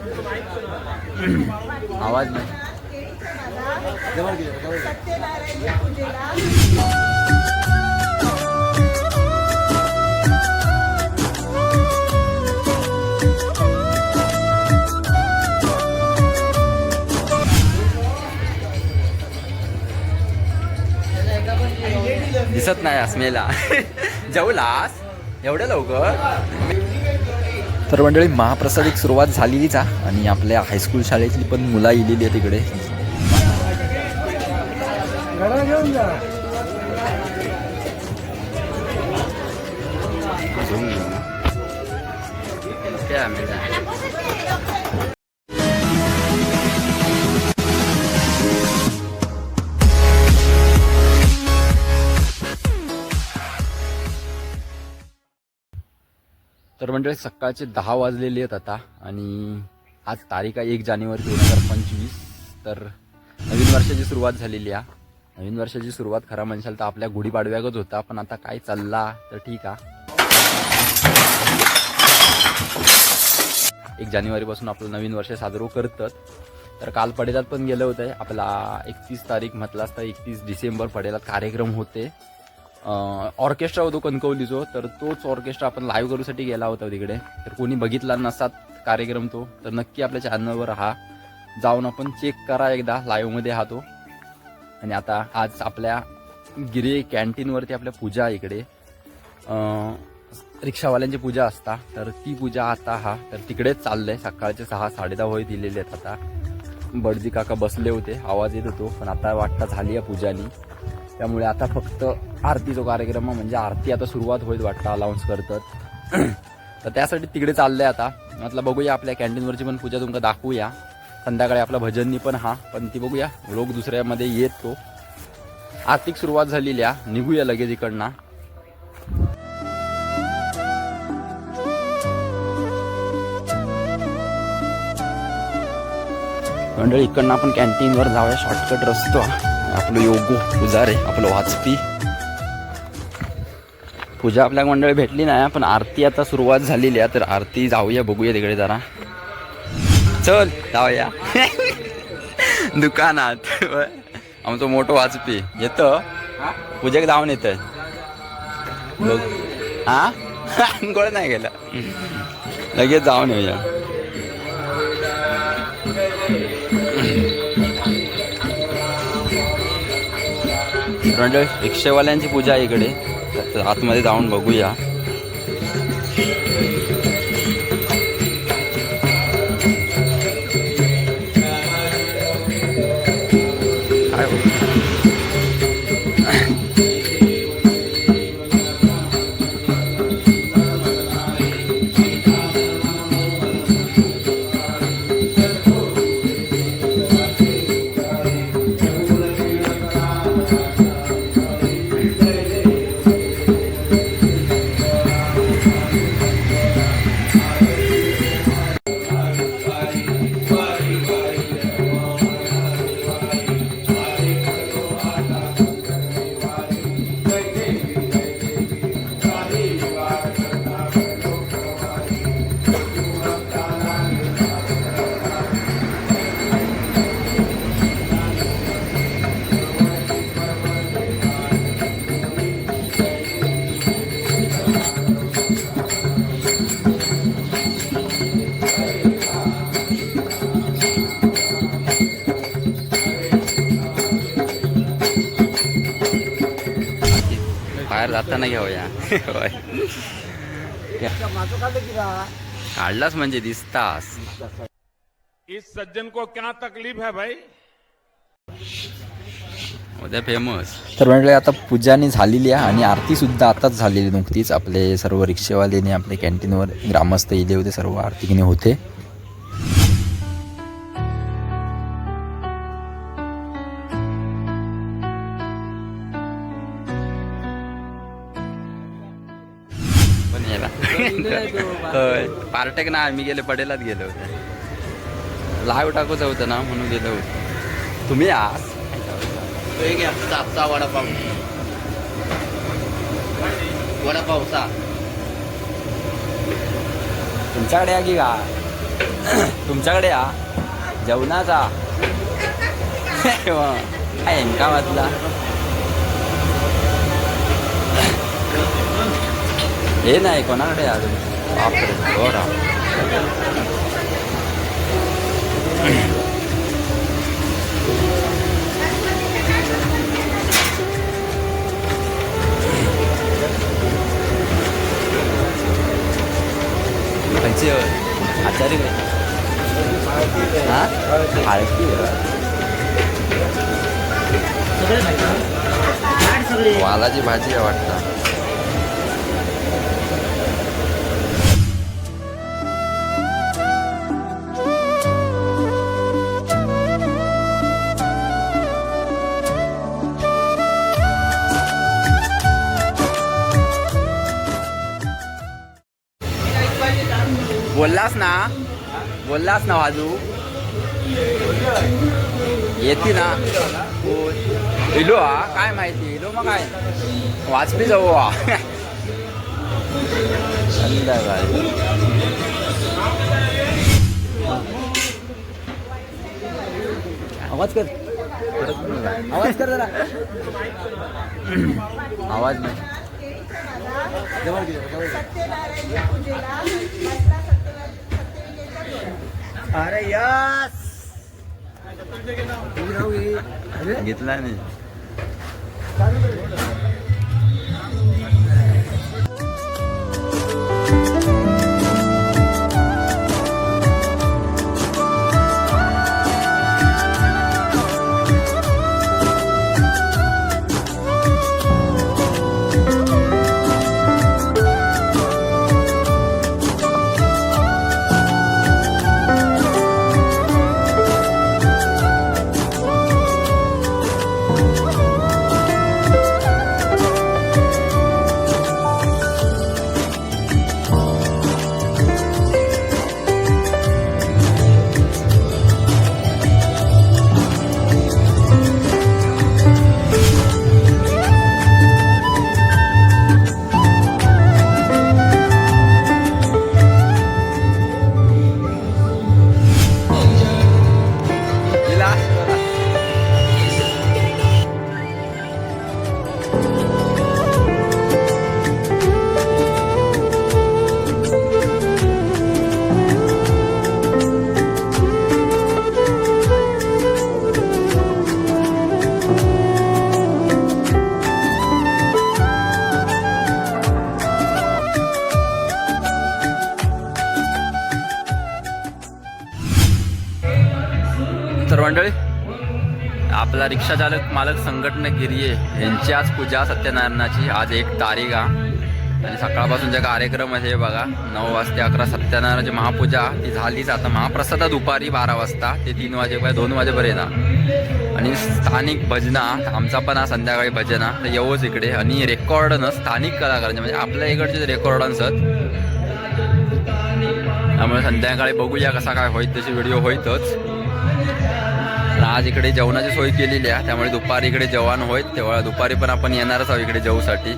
आवाज नाही. दिसत नाही अस्मेला जेवलास एवढं लवकर? तर मंडळी महाप्रसादिक सुरुवात झालेलीच आहे आणि आपल्या हायस्कूल शाळेतली पण मुलं आलेली आहे तिकडे घरा तर मंडळी सकाळचे दहा वाजलेले आहेत आता आणि आज तारीख आहे एक जानेवारी दोन हजार पंचवीस. तर नवीन वर्षाची सुरुवात झालेली आहे. नवीन वर्षाची सुरुवात खरा म्हणशाल तर आपल्या गुढीपाडव्यागत होता पण आता काय चालला तर ठीक आहे. एक जानेवारीपासून आपलं नवीन वर्ष साजरं करतात. तर काल पडेलात पण गेलं होतं आपला एकतीस तारीख म्हटलं असता एकतीस डिसेंबर पडेलात कार्यक्रम होते. ऑर्केस्ट्रा होतो कणकवलीचो तर तोच ऑर्केस्ट्रा आपण लाईव्ह करूसाठी गेला होता तिकडे. तर कोणी बघितला नसतात कार्यक्रम तो तर नक्की आपल्या चॅनलवर हा. जाऊन आपण चेक करा एकदा लाईव्हमध्ये हा तो. आणि आता आज आपल्या गिरे कॅन्टीनवरती आपल्या पूजा आहे इकडे. रिक्षावाल्यांची पूजा असता तर ती पूजा आता हा. तर तिकडेच चाललंय सकाळचे सहा साडेदहा होय दिलेले आहेत आता. बडजी काका बसले होते आवाज येत होतो पण आता वाटतं झाली आहे पूजानी. त्यामुळे आता फक्त आरतीचा कार्यक्रम म्हणजे आरती आता सुरुवात होईल वाटतं अलाउन्स करतात. तर त्यासाठी तिकडे चाललंय आता. म्हटलं बघूया आपल्या कॅन्टीनवरची पण पूजा तुमका दाखवूया. संध्याकाळी आपला भजननी पण हा पण ती बघूया. लोक दुसऱ्यामध्ये येत तो. आर्थिक सुरुवात झालेली आहे निघूया लगेच इकडनं. मंडळी इकडनं आपण कॅन्टीनवर जाऊया. शॉर्टकट रस्तो आपलं योगो पुजारे आपलं वाचपी. पूजा आपल्या मंडळी भेटली नाही पण आरती आता सुरुवात झालेली आहे. तर आरती जाऊया बघूया तिकडे जरा. चल जाऊया. दुकानात. आमचं मोठं वाचपी. येतं? पूजेक जाऊन येतं बघ. हा? गोळ नाही गेलं. लगेच जाऊन येऊया. मंडळ रिक्षेवाल्यांची पूजा आहे इकडे. आतमध्ये जाऊन बघूया. जाताना घेऊया. होय. माझं काढलं की रा काढलाच म्हणजे दिसतास. इस सज्जन को क्या तकलीफ है भाई? उद्या फेमस तर म्हटलं आता पूजानी झालेली आहे आणि आरती सुद्धा आताच झालेली नुकतीच. आपले सर्व रिक्षेवालेने आपले कॅन्टीनवर ग्रामस्थ इले होते सर्व आरतीने होते. याला होय. पार्टेक ना आम्ही गेले पडेलाच गेलो होते. लाईव्ह टाकूच होतं ना म्हणून गेलो होतो. तुम्ही आज? वडापाव. वडापाव सा तुमच्याकडे या की का? तुमच्याकडे या. जेवणाचा. काय यांका वाचला हे नाही कोणाकडे या अजून बापरे हो राव त्यांचे आचार्य काय हा हळदी वालाची भाजी आहे बोललास ना बोललास ना वाजू. येते ना. इलो हा काय माहिती इलो मग काय? वाचपी जाऊ हा. आवाज कर. आवाज कर जरा. आवाज नाही. अरे यस! घेतला नाही. तिला मंडळी आपला रिक्षा चालक मालक संघटना गिरिये यांची आज पूजा सत्यनारायणाची. आज एक तारीख आहे आणि सकाळपासून जे कार्यक्रम आहे हे बघा नऊ वाजता अकरा सत्यनारायणाची महापूजा. ती झालीच आता महाप्रसादा दुपारी बारा वाजता. ते तीन वाजेपर्यंत दोन वाजेपर्यंत आणि स्थानिक भजना आमचा पण हा संध्याकाळी भजना तर येऊच इकडे. आणि रेकॉर्डनं स्थानिक कलाकारांचे म्हणजे आपल्या इकडचे रेकॉर्डन्स आहेत त्यामुळे संध्याकाळी बघूया कसा काय होईल तशी व्हिडिओ होईतच. आज इकडे जेवणाची सोय केलेली आहे. त्यामुळे दुपारी इकडे जेवण होईल. तेव्हा दुपारी पण आपण येणारच आहोत इकडे जेवूसाठी.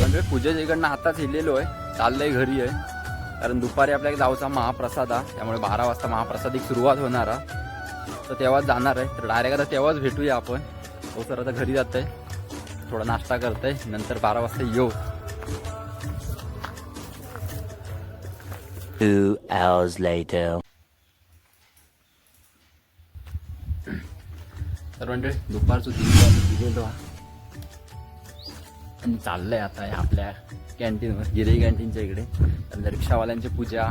म्हणजे पूजेच्या इकडनं आताच हिलेलो आहे चाललंय घरी आहे. कारण दुपारी आपल्याला जाऊचा महाप्रसाद हा त्यामुळे बारा वाजता महाप्रसाद एक सुरुवात होणार हा. तर तेव्हाच जाणार आहे. तर डायरेक्ट आता तेव्हाच भेटूया आपण. तो सर आता घरी जात आहे थोडा नाश्ता करतंय. नंतर बारा वाजता येऊ. Two hours later. तर म्हणजे दुपारचं तीन वाजता हा. आणि चाललंय आता हे आपल्या कॅन्टीनवर गिरई कॅन्टीनच्या इकडे. त्यानंतर रिक्षावाल्यांची पूजा.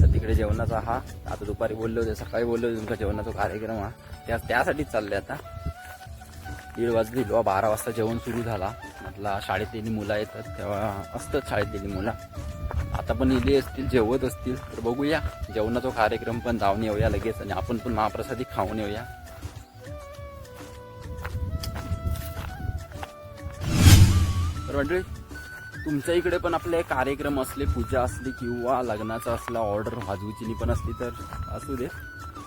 तर तिकडे जेवणाचा हा. आता दुपारी बोललो होते सकाळी बोललो होते तुमचा जेवणाचा कार्यक्रम हा. त्या त्यासाठीच चालले आता. दीड वाजली. किंवा बारा वाजता जेवण सुरू झाला. म्हटलं शाळेतली मुलं येतात. तेव्हा असतात शाळेतली मुलं. आता पण इली असतील जेवत असतील. तर बघूया. जेवणाचा कार्यक्रम पण जाऊन येऊया लगेच. आणि आपण पण महाप्रसादी खाऊन येऊया. तर मंडळी तुमच्या इकडे पण आपले कार्यक्रम असले पूजा असली किंवा लग्नाचा असला ऑर्डर वाजवूची पण असली तर असू दे.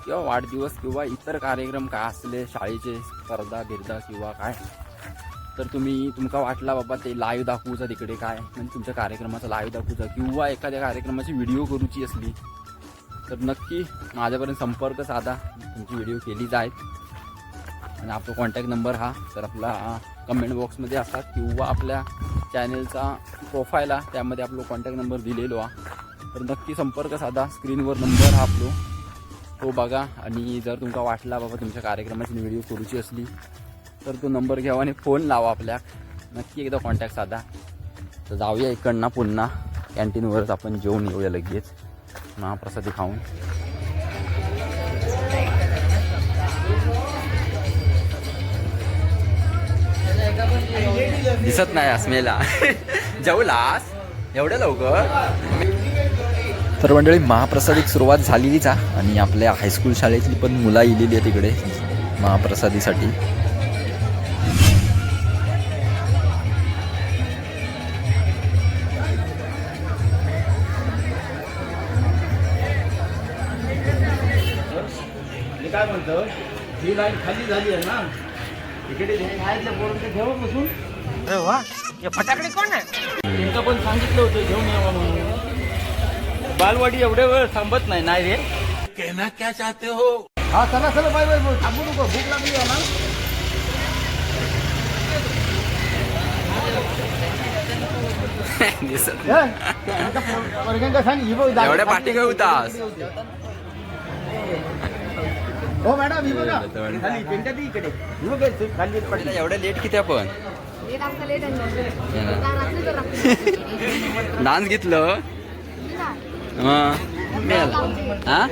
किंवा वाढदिवस किंवा इतर कार्यक्रम काय असले शाळेचे स्पर्धा बिर्धा किंवा काय तर तुम्ही तुमका वाटला बाबा ते लाईव्ह दाखवूचा तिकडे काय? म्हणजे तुमच्या कार्यक्रमाचा लाईव्ह दाखवूचा किंवा एखाद्या कार्यक्रमाची व्हिडिओ करूची असली तर नक्की माझ्यापर्यंत संपर्क साधा. तुमची व्हिडिओ केली जाईल. आणि आपला कॉन्टॅक्ट नंबर हा तर आपला कमेंट बॉक्समध्ये असतात किंवा आपल्या चॅनलचा प्रोफाईल आहे त्यामध्ये आपला कॉन्टॅक्ट नंबर दिलेलो आहे तर नक्की संपर्क साधा. स्क्रीनवर नंबर हा आपलो. तो बघा. आणि जर तुमका वाटला बाबा तुमच्या कार्यक्रमाची व्हिडिओ करूची असली तर तो नंबर घ्यावा आणि फोन लावा आपल्या. नक्की एकदा कॉन्टॅक्ट साधा. तर जाऊया इकडनं पुन्हा. कॅन्टीनवरच आपण जेवून येऊया लगेच. महाप्रसादी खाऊन. दिसत नाही अस्मेला जेवलास एवढ्या लवकर? तर मंडळी महाप्रसादिक सुरुवात झालेलीच आहे आणि आपल्या हायस्कूल शाळेतली पण मुलं इलेली आहे तिकडे महाप्रसादीसाठी. काय म्हणतो ही लाईन खाली झाली आहे ना. घेऊ बसून. अरे वा हे फटाकडे कोण आहे? त्यांना पण सांगितलं होतं घेऊन यावं म्हणून. बालवाडी एवढ्या वेळ थांबत नाही नाही रे. कहना क्या चाहते हो? हा चला चला बाय बाय थांबू नको भूक लागली आहे ना दिसत वर्गांका सांग ही बघ. एवढ्या पाठी घेऊ तास हो मॅडम ही बघा खाली पेंटा ती इकडे. ही बघ इथे खाली पडली एवढ्या लेट किती आपण? डान्स घेतलं? हा. हा?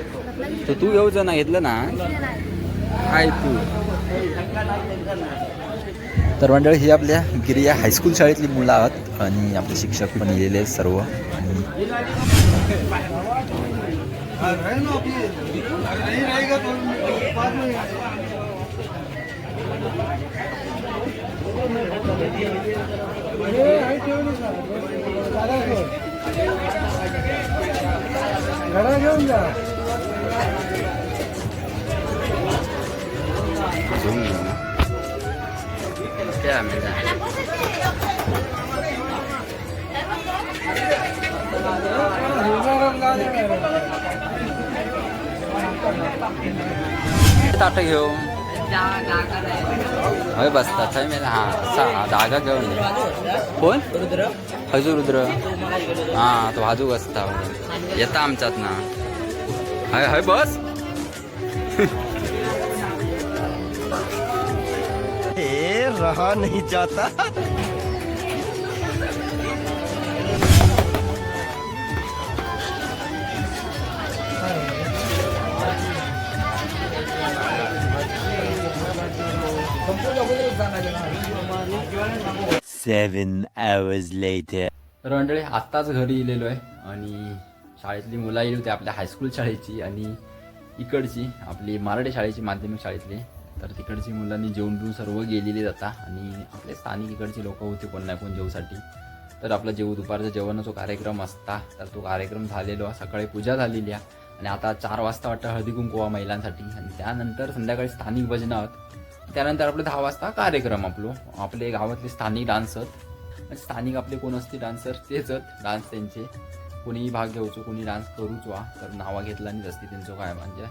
तर तू घेऊच ना घेतलं ना? काय तू. तर मंडळी ही आपल्या गिरिया हायस्कूल शाळेतली मुलं आहात आणि आपले शिक्षक पण इलेले आहेत सर्व. आणि घरा घेऊन जा अजून घेऊ हय बसता थंय मेला हा असा हा घेऊन ये. कोण? हजू रुद्र हा तो हाजू बसता येता आमच्यात ना. हय हय बस. रहा नहीं जाता. सेवन hours लेटर तर मंडळी आत्ताच घरी इलेलो आहे आणि शाळेतली मुलं येली होती आपल्या हायस्कूल शाळेची आणि इकडची आपली मराठी शाळेची माध्यमिक शाळेतली. तर तिकडची मुलांनी जेवण बिवून सर्व गेलेली जाता आणि आपले स्थानिक इकडची लोक होते कोण नाही कोण जेवूसाठी. तर आपला जेव दुपारचा जेवणाचा कार्यक्रम असता तर तो कार्यक्रम झालेलो सकाळी पूजा झालेली आहे. आणि आता चार वाजता वाटतं हळदी कुंकुवा महिलांसाठी. आणि त्यानंतर संध्याकाळी स्थानिक भजनं आहेत. त्यानंतर आपलं दहा वाजता कार्यक्रम आपलो. आपले गावातले स्थानिक डान्स आहेत म्हणजे स्थानिक आपले कोण असते डान्सर तेच डान्स त्यांचे. कोणीही भाग घेऊचो कोणी डान्स करूच वा. तर नावा घेतला नाही असते त्यांचं काय म्हणजे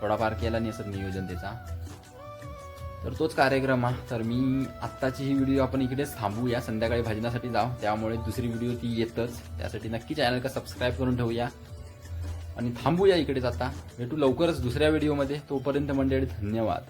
थोडाफार केला नाही असं नियोजन त्याचा. तर तोच कार्यक्रम हा. तर मी आत्ताची ही व्हिडिओ आपण इकडेच थांबूया. संध्याकाळी भजनासाठी जाऊ. त्यामुळे दुसरी व्हिडिओ ती येतच. त्यासाठी नक्की चॅनल का सबस्क्राईब करून ठेवूया. आणि थांबूया इकडेच आता. भेटू लवकरच दुसऱ्या व्हिडिओमध्ये तोपर्यंत मंडळी धन्यवाद.